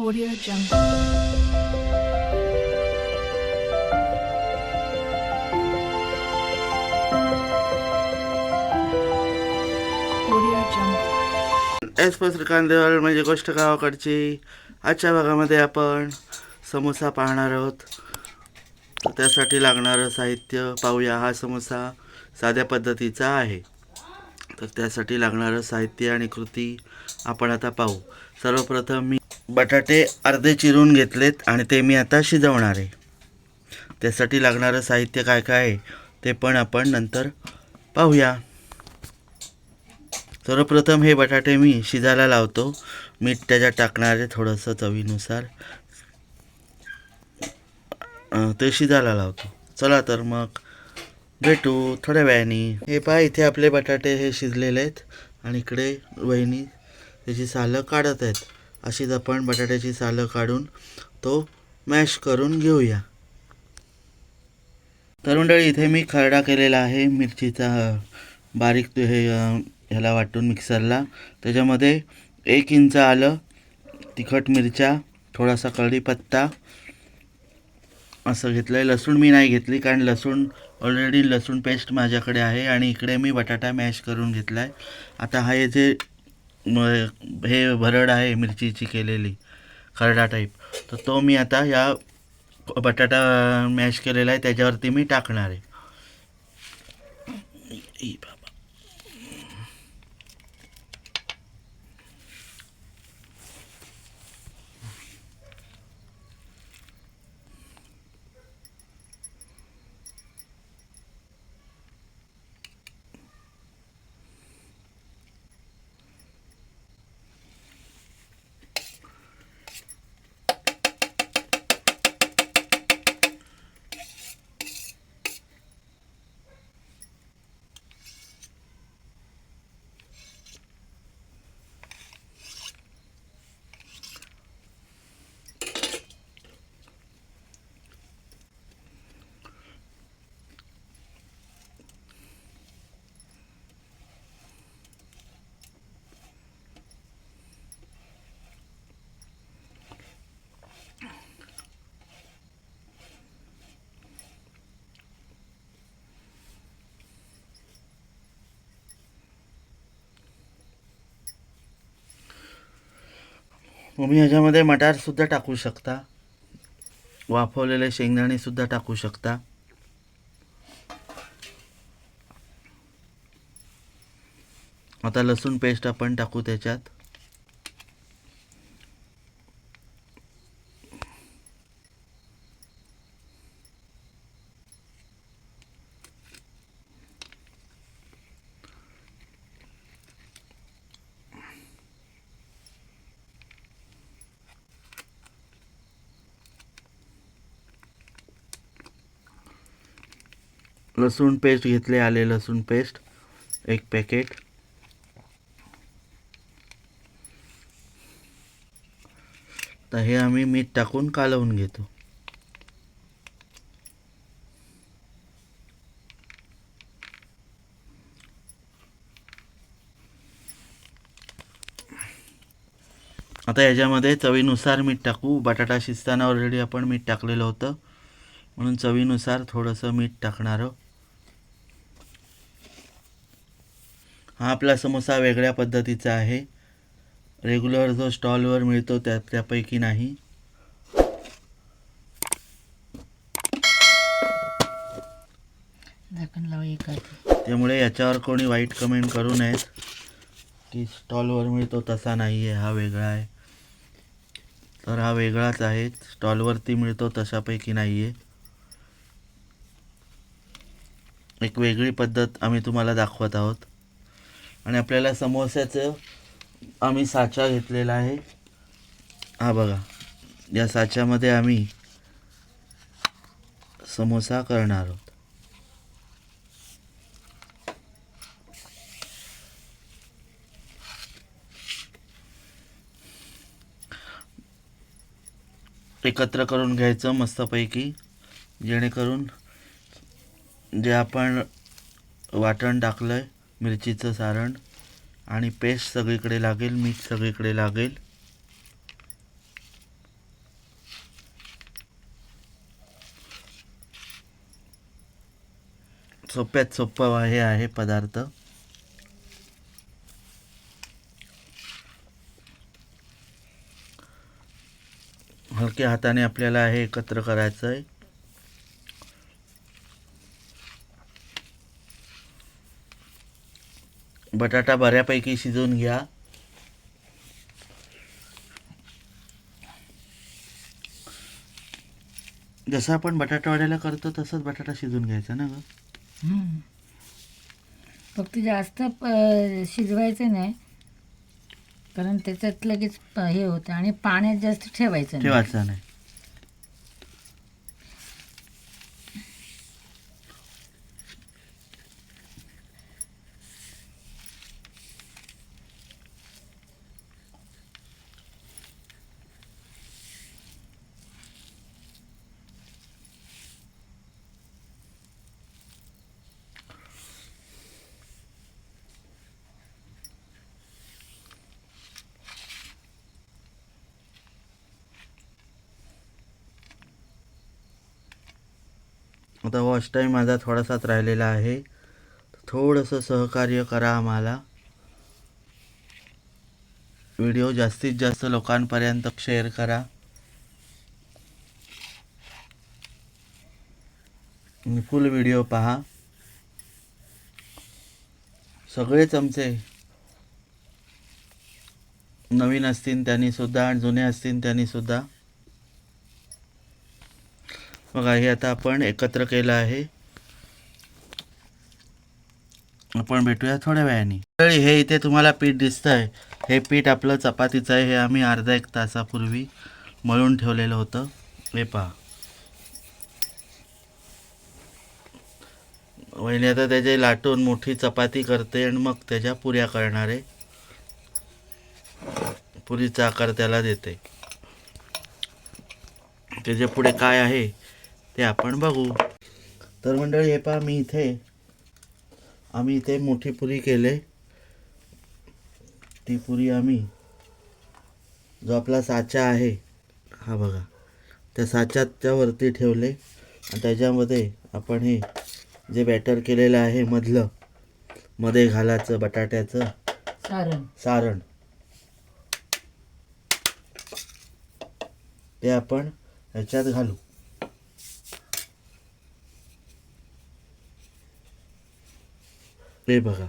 Audio Jungle. Audio म्हणजे गोष्ट गावाकडची. आजच्या भागामध्ये आपण समोसा पाहणार आहोत. तर त्यासाठी लागणारं साहित्य पाहूया. हा समोसा साध्या पद्धतीचा आहे. तर त्यासाठी लागणारं साहित्य आणि कृती आपण आता पाहू. सर्वप्रथम मी बटाटे अर्धे चिरून घेतलेत आणि ते मी आता शिजवणार आहे. त्यासाठी लागणारं साहित्य काय काय आहे ते पण आपण नंतर पाहूया. सर्वप्रथम हे बटाटे मी शिजायला लावतो. मीठ त्याच्यात टाकणार आहे थोडंसं चवीनुसार. ते शिजायला लावतो. चला तर मग भेटू थोड्या वेळाने. हे पहा इथे आपले बटाटे हे शिजलेले आहेत आणि इकडे वहिनी त्याची सालं काढत आहेत. अशीच आपण बटाट्याची सालं काढून तो मॅश करून घेऊया. तर मंडळी इथे मी खरडा केलेला आहे मिरचीचा. बारीक हे ह्याला वाटून मिक्सरला. त्याच्यामध्ये एक इंच आलं तिखट मिरच्या थोडासा कढीपत्ता असं घेतलं आहे लसूण मी नाही घेतली कारण लसूण ऑलरेडी लसूण पेस्ट माझ्याकडे आहे आणि इकडे मी बटाटा मॅश करून घेतला आहे आता हा हे जे मग हे भरड आहे मिरचीची केलेली खरडा टाईप तर तो मी आता या बटाटा मॅश केलेला आहे त्याच्यावरती मी टाकणार आहे. तुम्ही ह्याच्यामध्ये मटारसुद्धा टाकू शकता. वाफवलेले शेंगदाणेसुद्धा टाकू शकता. आता लसूण पेस्ट आपण टाकू त्याच्यात. लसूण पेस्ट घेतले आले लसूण पेस्ट एक पॅकेट तर हे आम्ही मीठ टाकून कालवून घेतो. आता याच्यामध्ये चवीनुसार मीठ टाकू. बटाटा शिजताना ऑलरेडी आपण मीठ टाकलेलं होतं. म्हणून चवीनुसार थोडंसं मीठ टाकणार आहोत. हा आपला समोसा वेगळ्या पद्धतीचा आहे. रेग्युलर जो स्टॉलवर मिळतो त्या त्यापैकी नाही. त्यामुळे याच्यावर कोणी वाईट कमेंट करू नयेत की स्टॉलवर मिळतो तसा नाही आहे हा वेगळा आहे. तर हा वेगळाच आहे. स्टॉलवरती मिळतो तशापैकी नाही आहे एक वेगळी पद्धत आम्ही तुम्हाला दाखवत आहोत. आणि आपल्याला समोस्याचं आम्ही साचा घेतलेला आहे. हा बघा या साच्यामध्ये आम्ही समोसा करणार आहोत. एकत्र करून घ्यायचं मस्तपैकी जेणेकरून जे आपण वाटण टाकलं आहे मिरचीचं सारण आणि पेस्ट सगळीकडे लागेल मीठ सगळीकडे लागेल. सोप्यात सोप्पा हे आहे पदार्थ. हलक्या हाताने आपल्याला हे एकत्र करायचं आहे बटाटा बऱ्यापैकी शिजवून घ्या. जसं आपण बटाटा वड्याला करतो तसंच बटाटा शिजवून घ्यायचा ना ग. फक्त जास्त शिजवायचं नाही. कारण त्याच्यात लगेच हे होतं आणि पाण्यात जास्त ठेवायचं ठेवायचा नाही. आता वॉच टाईम माझा थोडासाच राहिलेला आहे. थोडंसं सहकार्य करा आम्हाला. व्हिडिओ जास्तीत जास्त लोकांपर्यंत शेअर करा. फुल व्हिडिओ पहा. सगळेच आमचे नवीन असतील त्यांनी सुद्धा आणि जुने असतील त्यांनी सुद्धा. बघा हे आता आपण एकत्र केलं आहे. आपण भेटूया थोड्या वेळाने. मंडळी, हे इथे तुम्हाला पीठ दिसतंय. हे पीठ आपलं चपातीचं आहे. हे आम्ही अर्धा एक तासापूर्वी मळून ठेवलेलं होतं. हे पहा. वहिनी आता त्याचे लाटून मोठी चपाती करते आणि मग त्याच्या पुऱ्या करणारे. पुरीचा आकार त्याला देते. त्याच्या पुढे काय आहे? ते आपण बघू. तर मंडळी हे पहा मी इथे आम्ही इथे मोठी पुरी केले. ती पुरी आम्ही जो आपला साचा आहे हा बघा त्या साच्याच्या वरती ठेवले. आणि त्याच्यामध्ये आपण हे जे बॅटर केलेलं आहे मधलं मध्ये घालायचं बटाट्याचं सारण. सारण. ते आपण ह्याच्यात घालू. हे बघा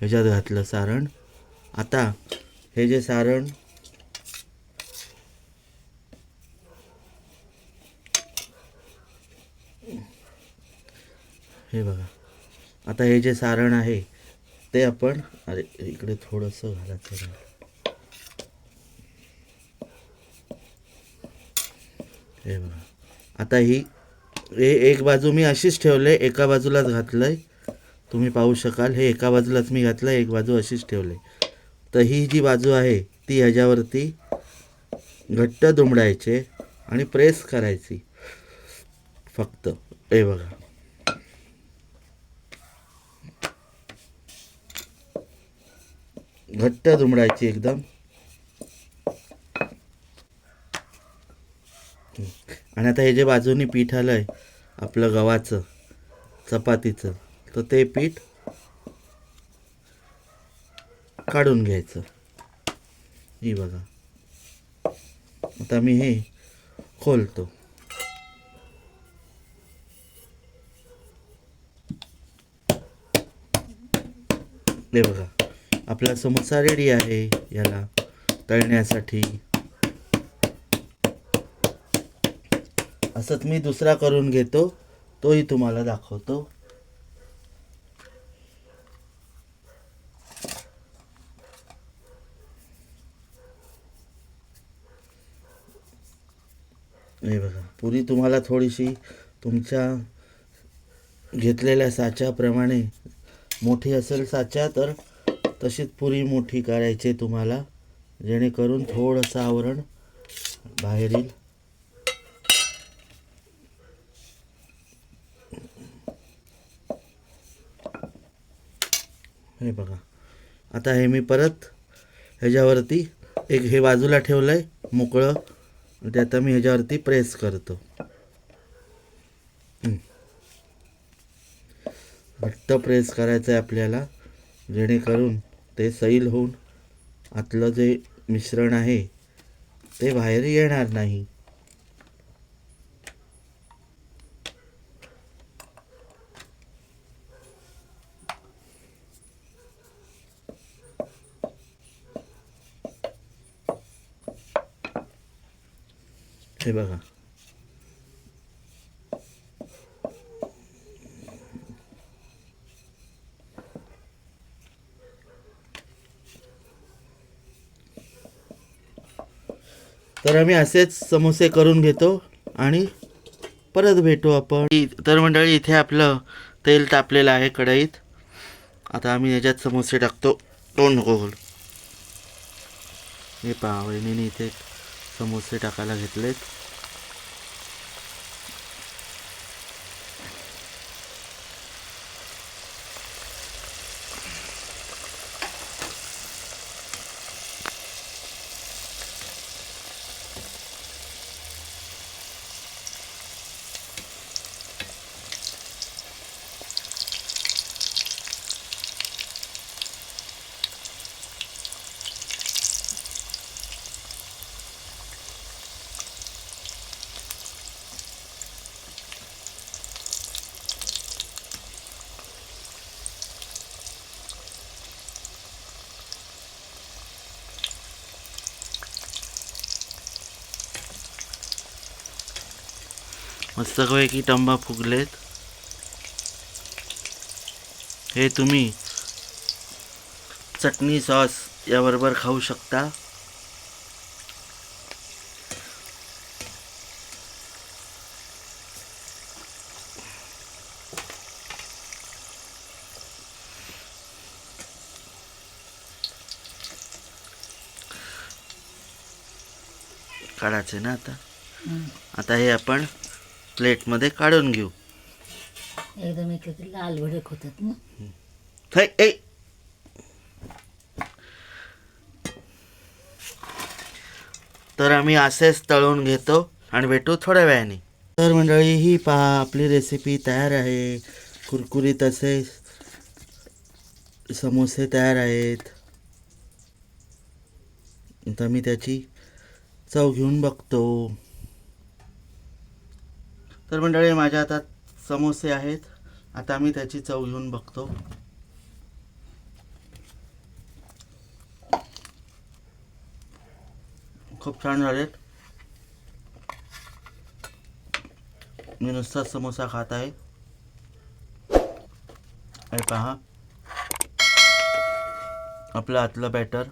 ह्याच्यात घातलं सारण. आता हे जे सारण हे बघा. आता हे जे सारण आहे ते आपण अरे इकडे थोडंसं घालायचं हे बघा. आता ही हे एक बाजू मी अशीच ठेवले एका बाजूलाच घातलंय. तुम्ही पाहू शकाल हे एका बाजूलाच मी घातलं एक बाजू अशीच ठेवले तर ही जी बाजू आहे ती ह्याच्यावरती घट्ट दुमडायचे आणि प्रेस करायची. फक्त हे बघा. घट्ट दुमडायची एकदम. आणि आता हे जे बाजूनी पीठ आलं आहे आपलं गव्हाचं चपातीचं तर ते पीठ काढून घ्यायचं. ही बघा. आता मी हे खोलतो. हे बघा. आपला समोसा रेडी आहे याला तळण्यासाठी. असंच मी दुसरा करून घेतो तोही तुम्हाला दाखवतो हे बघा पुरी तुम्हाला थोडीशी तुमच्या घेतलेल्या साच्याप्रमाणे मोठी असेल साचा तर तशीच पुरी मोठी करायची तुम्हाला जेणेकरून थोडंसं आवरण बाहेर येईल. हे बघा. आता हे मी परत ह्याच्यावरती एक हे बाजूला ठेवलं आहे मोकळं. आणि ते आता मी ह्याच्यावरती प्रेस करतो हं. घट्ट प्रेस करायचं आहे आपल्याला जेणेकरून ते सैल होऊन आतलं जे मिश्रण आहे ते बाहेर येणार नाही. हे बघा. तर आम्ही असेच समोसे करून घेतो आणि परत भेटू आपण. तर मंडळी इथे आपलं तेल तापलेलं आहे कढईत. आता आम्ही याच्यात समोसे टाकतो. तोंड नको खोल हे पहा इथे समोसे टाकायला घेतलेत. मस्तपैकी टंबा फुगलेत. हे तुम्ही चटणी सॉस याबरोबर खाऊ शकता. काढायचे ना आता. आता हे आपण प्लेटमध्ये काढून घेऊ. एकदम एक एक लाल भडक होतात ना. थै ए. तर आम्ही असेच तळून घेतो आणि भेटू थोड्या वेळाने. तर मंडळी ही पहा आपली रेसिपी तयार आहे. कुरकुरीत असे समोसे तयार आहेत. आता मी त्याची चव घेऊन बघतो. तर मंडळी माझ्या हातात समोसे आहेत. आता आम्ही त्याची चव घेऊन बघतो. खूप छान झालेत. मी नुसताच समोसा खात आहे. हे पहा. आपलं आतलं बॅटर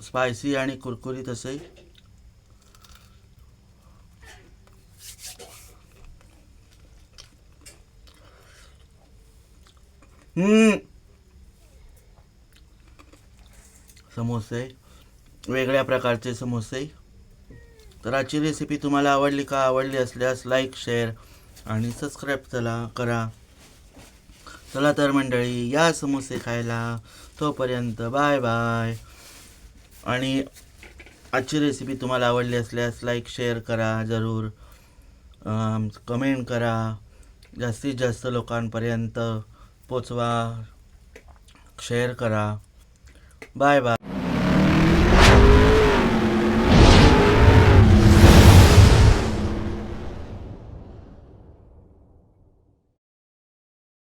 स्पायसी आणि कुरकुरीत असे. समोसे वेगळ्या प्रकारचे समोसे. तर आजची रेसिपी तुम्हाला आवडली का आवडली असल्यास लाईक शेअर आणि सबस्क्राईब चला करा. चला तर मंडळी या समोसे खायला तोपर्यंत बाय बाय आणि आजची रेसिपी तुम्हाला आवडली असल्यास लाईक शेअर करा जरूर कमेंट करा. जास्तीत जास्त लोकांपर्यंत पोचवा. शेअर करा. Bye bye